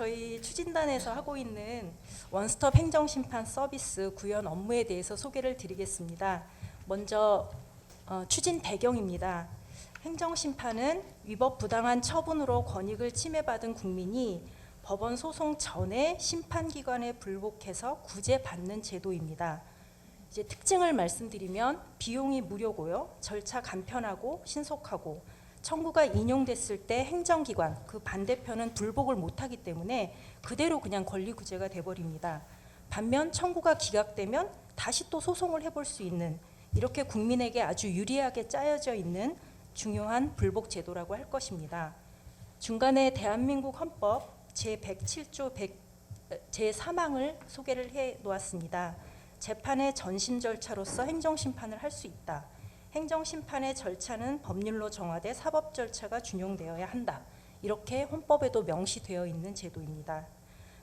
저희 추진단에서 하고 있는 원스톱 행정심판 서비스 구현 업무에 대해서 소개를 드리겠습니다. 먼저 어, 추진 배경입니다. 행정심판은 위법 부당한 처분으로 권익을 침해받은 국민이 법원 소송 전에 심판기관에 불복해서 구제받는 제도입니다. 이제 특징을 말씀드리면 비용이 무료고요. 절차 간편하고 신속하고 청구가 인용됐을 때 행정기관 그 반대편은 불복을 못하기 때문에 그대로 그냥 권리구제가 돼버립니다. 반면 청구가 기각되면 다시 또 소송을 해볼 수 있는 이렇게 국민에게 아주 유리하게 짜여져 있는 중요한 불복 제도라고 할 것입니다. 중간에 대한민국 헌법 제 107조 100, 제 3항을 소개를 해 놓았습니다. 재판의 전심 절차로서 행정 심판을 할 수 있다. 행정심판의 절차는 법률로 정화돼 사법 절차가 준용되어야 한다. 이렇게 헌법에도 명시되어 있는 제도입니다.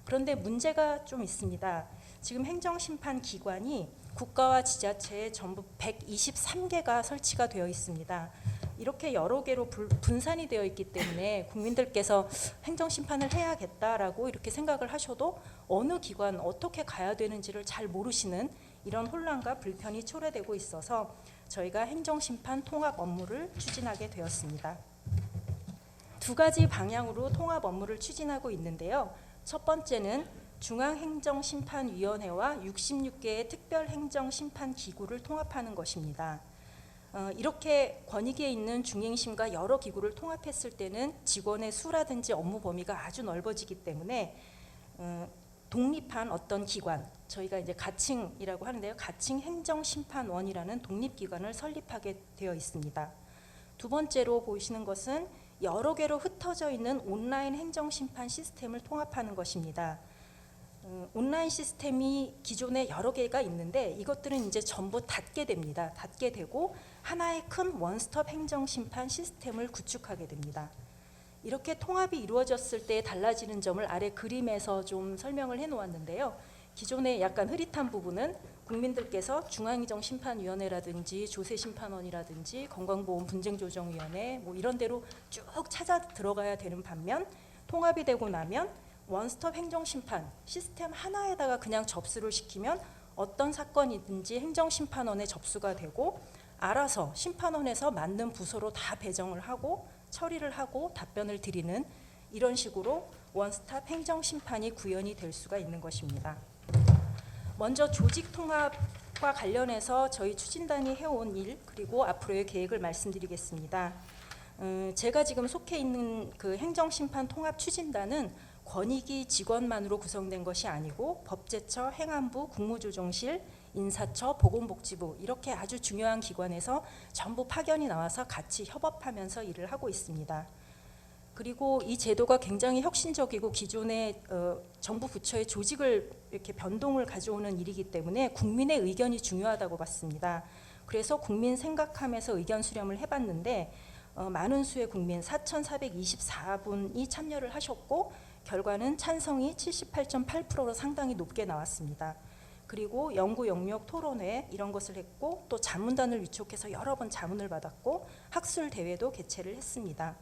그런데 문제가 좀 있습니다. 지금 행정심판 기관이 국가와 지자체에 전부 123개가 설치가 되어 있습니다. 이렇게 여러 개로 불- 분산이 되어 있기 때문에 국민들께서 행정심판을 해야겠다라고 이렇게 생각을 하셔도 어느 기관 어떻게 가야 되는지를 잘 모르시는 이런 혼란과 불편이 초래되고 있어서 저희가 행정심판 통합 업무를 추진하게 되었습니다. 두 가지 방향으로 통합 업무를 추진하고 있는데요. 첫 번째는 중앙행정심판위원회와 66개의 특별행정심판기구를 통합하는 것입니다. 어, 이렇게 권익에 있는 중행심과 여러 기구를 통합했을 때는 직원의 수라든지 업무 범위가 아주 넓어지기 때문에 어, 독립한 어떤 기관, 저희가 이제 가칭이라고 하는데요. 가칭 행정심판원이라는 독립기관을 설립하게 되어 있습니다. 두 번째로 보시는 것은 여러 개로 흩어져 있는 온라인 행정심판 시스템을 통합하는 것입니다. 어, 온라인 시스템이 기존에 여러 개가 있는데 이것들은 이제 전부 닫게 됩니다. 닫게 되고 하나의 큰 원스톱 행정심판 시스템을 구축하게 됩니다. 이렇게 통합이 이루어졌을 때 달라지는 점을 아래 그림에서 좀 설명을 해 놓았는데요. 기존에 약간 흐릿한 부분은 국민들께서 중앙행정심판위원회라든지 조세 심판원이라든지 건강보험 분쟁조정위원회 뭐 이런 데로 쭉 찾아 들어가야 되는 반면 통합이 되고 나면 원스톱 행정심판 시스템 하나에다가 그냥 접수를 시키면 어떤 사건이든지 행정심판원에 접수가 되고 알아서 심판원에서 맞는 부서로 다 배정을 하고 처리를 하고 답변을 드리는 이런 식으로 원스톱 행정 심판이 구현이 될 수가 있는 것입니다. 먼저 조직 통합과 관련해서 저희 추진단이 해온 일 그리고 앞으로의 계획을 말씀드리겠습니다. 음, 제가 지금 속해 있는 그 행정심판 통합 추진단은 권익위 직원만으로 구성된 것이 아니고 법제처, 행안부, 국무조정실, 인사처, 보건복지부 이렇게 아주 중요한 기관에서 전부 파견이 나와서 같이 협업하면서 일을 하고 있습니다. 그리고 이 제도가 굉장히 혁신적이고 기존의 어, 정부 부처의 조직을 이렇게 변동을 가져오는 일이기 때문에 국민의 의견이 중요하다고 봤습니다. 그래서 국민 생각하면서 의견 수렴을 해봤는데 어, 많은 수의 국민 4,424분이 참여를 하셨고 결과는 찬성이 78.8%로 상당히 높게 나왔습니다. 그리고 연구 영역 토론회 이런 것을 했고 또 자문단을 위촉해서 여러 번 자문을 받았고 학술 대회도 개최를 했습니다.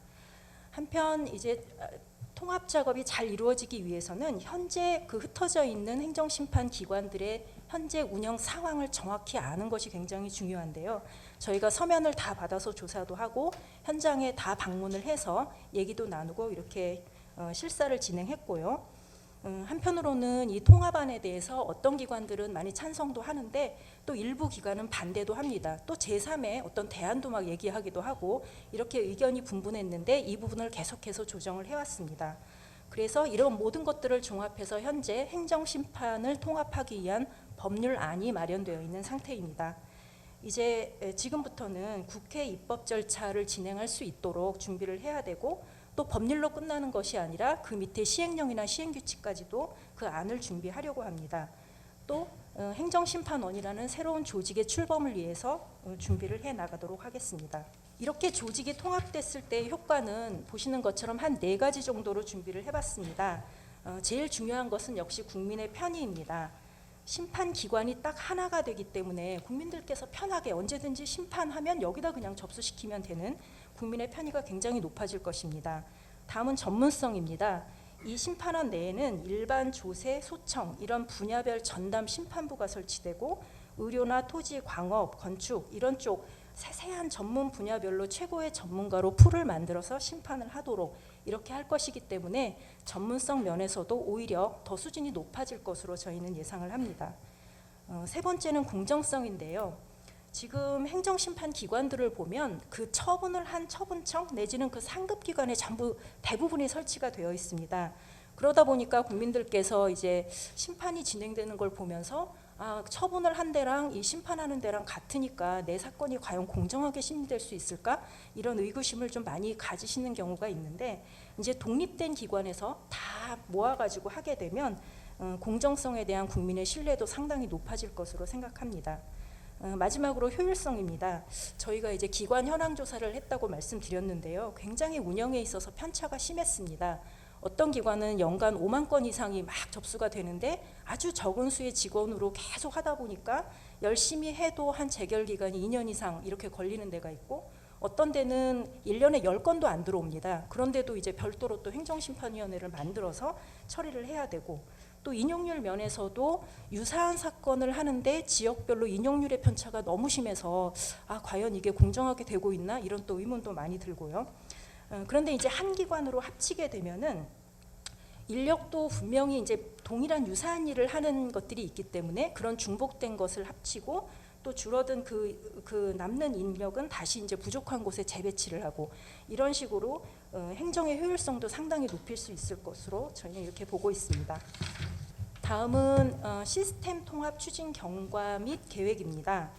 한편 이제 아, 통합 작업이 잘 이루어지기 위해서는 현재 그 흩어져 있는 행정심판 기관들의 현재 운영 상황을 정확히 아는 것이 굉장히 중요한데요. 저희가 서면을 다 받아서 조사도 하고 현장에 다 방문을 해서 얘기도 나누고 이렇게 어, 실사를 진행했고요. 음, 한편으로는 이 통합안에 대해서 어떤 기관들은 많이 찬성도 하는데 또 일부 기관은 반대도 합니다. 또 제3의 어떤 대안도 막 얘기하기도 하고 이렇게 의견이 분분했는데 이 부분을 계속해서 조정을 해왔습니다. 그래서 이런 모든 것들을 종합해서 현재 행정심판을 통합하기 위한 법률안이 마련되어 있는 상태입니다. 이제 에, 지금부터는 국회 입법 절차를 진행할 수 있도록 준비를 해야 되고 또 법률로 끝나는 것이 아니라 그 밑에 시행령이나 시행규칙까지도 그 안을 준비하려고 합니다. 또 어, 행정심판원이라는 새로운 조직의 출범을 위해서 어, 준비를 해 나가도록 하겠습니다. 이렇게 조직이 통합됐을 때의 효과는 보시는 것처럼 한 네 가지 정도로 준비를 해봤습니다. 어, 제일 중요한 것은 역시 국민의 편의입니다. 심판 기관이 딱 하나가 되기 때문에 국민들께서 편하게 언제든지 심판하면 여기다 그냥 접수시키면 되는 국민의 편의가 굉장히 높아질 것입니다. 다음은 전문성입니다. 이 심판원 내에는 일반 조세, 소청 이런 분야별 전담 심판부가 설치되고 의료나 토지, 광업, 건축 이런 쪽 세세한 전문 분야별로 최고의 전문가로 풀을 만들어서 심판을 하도록 이렇게 할 것이기 때문에 전문성 면에서도 오히려 더 수준이 높아질 것으로 저희는 예상을 합니다. 어, 세 번째는 공정성인데요. 지금 행정심판 기관들을 보면 그 처분을 한 처분청 내지는 그 상급 기관에 전부 대부분이 설치가 되어 있습니다. 그러다 보니까 국민들께서 이제 심판이 진행되는 걸 보면서 아, 처분을 한 데랑 이 심판하는 데랑 같으니까 내 사건이 과연 공정하게 심리될 수 있을까? 이런 의구심을 좀 많이 가지시는 경우가 있는데 이제 독립된 기관에서 다 모아가지고 하게 되면 어, 공정성에 대한 국민의 신뢰도 상당히 높아질 것으로 생각합니다. 어, 마지막으로 효율성입니다. 저희가 이제 기관 현황 조사를 했다고 말씀드렸는데요. 굉장히 운영에 있어서 편차가 심했습니다. 어떤 기관은 연간 5만 건 이상이 막 접수가 되는데 아주 적은 수의 직원으로 계속 하다 보니까 열심히 해도 한 재결 기간이 2년 이상 이렇게 걸리는 데가 있고 어떤 데는 1년에 10건도 안 들어옵니다. 그런데도 이제 별도로 또 행정심판위원회를 만들어서 처리를 해야 되고 또 인용률 면에서도 유사한 사건을 하는데 지역별로 인용률의 편차가 너무 심해서 아 과연 이게 공정하게 되고 있나 이런 또 의문도 많이 들고요. 어, 그런데 이제 한 기관으로 합치게 되면은 인력도 분명히 이제 동일한 유사한 일을 하는 것들이 있기 때문에 그런 중복된 것을 합치고 또 줄어든 그, 그 남는 인력은 다시 이제 부족한 곳에 재배치를 하고 이런 식으로 어, 행정의 효율성도 상당히 높일 수 있을 것으로 저희는 이렇게 보고 있습니다. 다음은 어, 시스템 통합 추진 경과 및 계획입니다.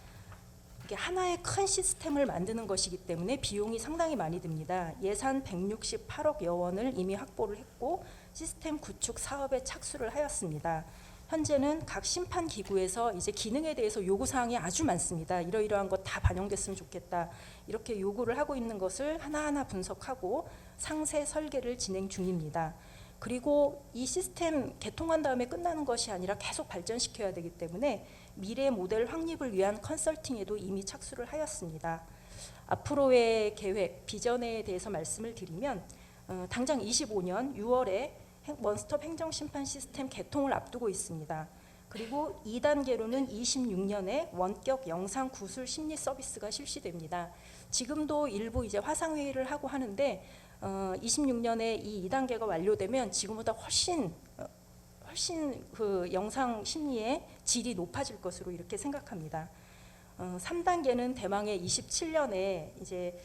이게 하나의 큰 시스템을 만드는 것이기 때문에 비용이 상당히 많이 듭니다. 예산 168억 여 원을 이미 확보를 했고 시스템 구축 사업에 착수를 하였습니다. 현재는 각 심판 기구에서 이제 기능에 대해서 요구 사항이 아주 많습니다. 이러이러한 것 다 반영됐으면 좋겠다. 이렇게 요구를 하고 있는 것을 하나하나 분석하고 상세 설계를 진행 중입니다. 그리고 이 시스템 개통한 다음에 끝나는 것이 아니라 계속 발전시켜야 되기 때문에 미래 모델 확립을 위한 컨설팅에도 이미 착수를 하였습니다. 앞으로의 계획, 비전에 대해서 말씀을 드리면 어, 당장 25년 6월에 원스톱 행정심판 시스템 개통을 앞두고 있습니다. 그리고 2단계로는 26년에 원격 영상 구술 심리 서비스가 실시됩니다. 지금도 일부 이제 화상 회의를 하고 하는데 어, 26년에 이 2단계가 완료되면 지금보다 훨씬 어, 훨씬 그 영상 심리의 질이 높아질 것으로 이렇게 생각합니다. 어, 3단계는 대망의 27년에 이제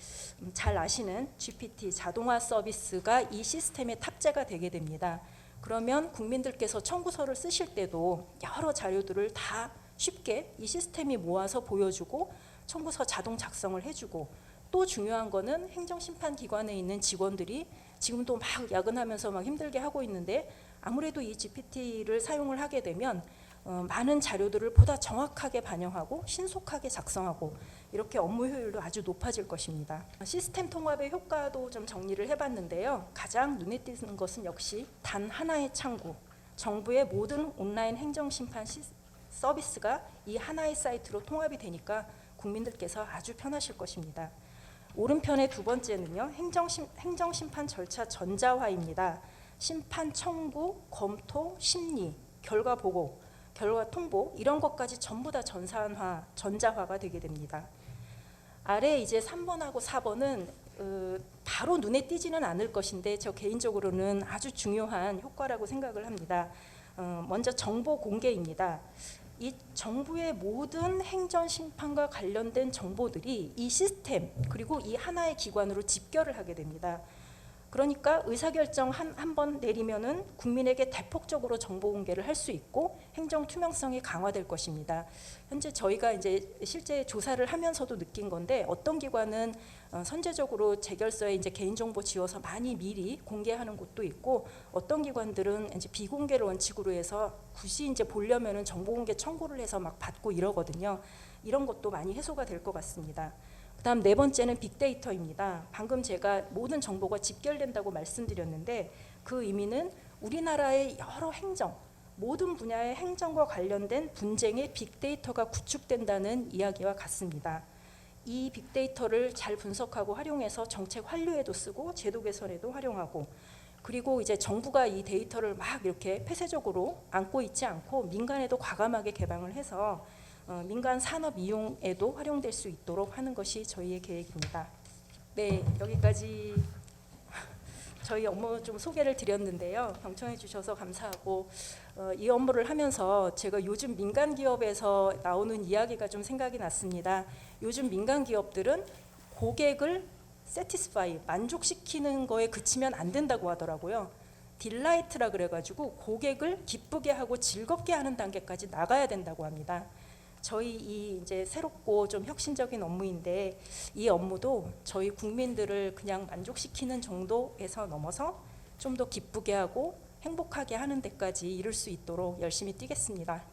음, 잘 아시는 GPT 자동화 서비스가 이 시스템에 탑재가 되게 됩니다. 그러면 국민들께서 청구서를 쓰실 때도 여러 자료들을 다 쉽게 이 시스템이 모아서 보여주고 청구서 자동 작성을 해주고 또 중요한 거는 행정심판기관에 있는 직원들이 지금도 막 야근하면서 막 힘들게 하고 있는데 아무래도 이 GPT를 사용을 하게 되면 어, 많은 자료들을 보다 정확하게 반영하고 신속하게 작성하고 이렇게 업무 효율도 아주 높아질 것입니다. 시스템 통합의 효과도 좀 정리를 해봤는데요. 가장 눈에 띄는 것은 역시 단 하나의 창구, 정부의 모든 온라인 행정 심판 시, 서비스가 이 하나의 사이트로 통합이 되니까 국민들께서 아주 편하실 것입니다. 오른편의 두 번째는요. 행정심, 행정심판 절차 전자화입니다. 심판 청구, 검토, 심리, 결과 보고, 결과 통보 이런 것까지 전부 다 전산화, 전자화가 되게 됩니다. 아래 이제 3번하고 4번은 어, 바로 눈에 띄지는 않을 것인데 저 개인적으로는 아주 중요한 효과라고 생각을 합니다. 어, 먼저 정보 공개입니다. 이 정부의 모든 행정 심판과 관련된 정보들이 이 시스템 그리고 이 하나의 기관으로 집결을 하게 됩니다. 그러니까 의사결정 한번 내리면은 국민에게 대폭적으로 정보 공개를 할 수 있고 행정 투명성이 강화될 것입니다. 현재 저희가 이제 실제 조사를 하면서도 느낀 건데 어떤 기관은 어, 선제적으로 재결서에 이제 개인정보 지워서 많이 미리 공개하는 곳도 있고 어떤 기관들은 이제 비공개를 원칙으로 해서 굳이 이제 보려면은 정보 공개 청구를 해서 막 받고 이러거든요. 이런 것도 많이 해소가 될 것 같습니다. 그다음 네 번째는 빅데이터입니다. 방금 제가 모든 정보가 집결된다고 말씀드렸는데 그 의미는 우리나라의 여러 행정 모든 분야의 행정과 관련된 분쟁의 빅데이터가 구축된다는 이야기와 같습니다. 이 빅데이터를 잘 분석하고 활용해서 정책 환류에도 쓰고 제도 개선에도 활용하고 그리고 이제 정부가 이 데이터를 막 이렇게 폐쇄적으로 안고 있지 않고 민간에도 과감하게 개방을 해서 어, 민간 산업 이용에도 활용될 수 있도록 하는 것이 저희의 계획입니다. 네, 여기까지 저희 업무 좀 소개를 드렸는데요. 경청해 주셔서 감사하고 어, 이 업무를 하면서 제가 요즘 민간 기업에서 나오는 이야기가 좀 생각이 났습니다. 요즘 민간 기업들은 고객을 세티스파이 만족시키는 거에 그치면 안 된다고 하더라고요. 딜라이트라 그래가지고 고객을 기쁘게 하고 즐겁게 하는 단계까지 나가야 된다고 합니다. 저희 이 이제 새롭고 좀 혁신적인 업무인데 이 업무도 저희 국민들을 그냥 만족시키는 정도에서 넘어서 좀 더 기쁘게 하고 행복하게 하는 데까지 이룰 수 있도록 열심히 뛰겠습니다.